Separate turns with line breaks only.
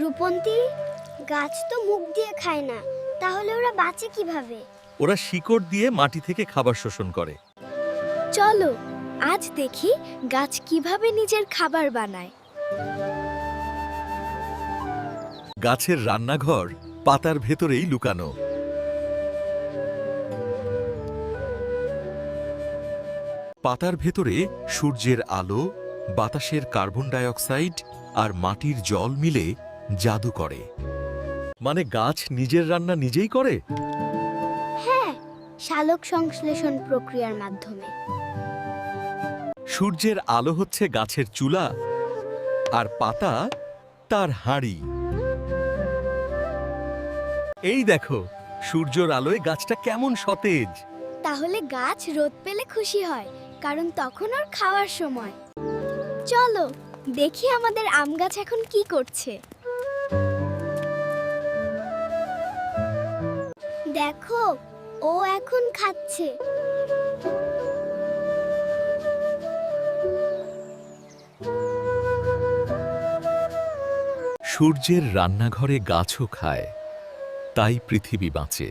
রূপন্তী গাছ তো মুখ দিয়ে খায় না তাহলে ওরা বাঁচে কীভাবে?
ওরা শিকড় দিয়ে মাটি থেকে খাবার শোষণ করে।
চলো আজ দেখি গাছ কীভাবে নিজের খাবার বানায়।
গাছের রান্নাঘর পাতার ভেতরেই লুকানো। পাতার ভেতরে সূর্যের আলো বাতাসের কার্বন ডাইঅক্সাইড আর মাটির জল মিলে জাদু করে। মানে গাছ নিজের রান্না নিজেই করে?
হ্যাঁ শালক সংশ্লেষণ প্রক্রিয়ার মাধ্যমে।
সূর্যের আলো হচ্ছে গাছের চুলা আর পাতা তার হাঁড়ি। এই দেখো সূর্যর আলোয় গাছটা কেমন সতেজ।
তাহলে গাছ রোদ পেলে খুশি হয় কারণ তখন ওর খাওয়ার সময়। চলো দেখি আমাদের আম গাছ এখন কি করছে। দেখো ও এখন খাচ্ছে।
সূর্যের রান্নাঘরে গাছও খায় তাই পৃথিবী বাঁচে।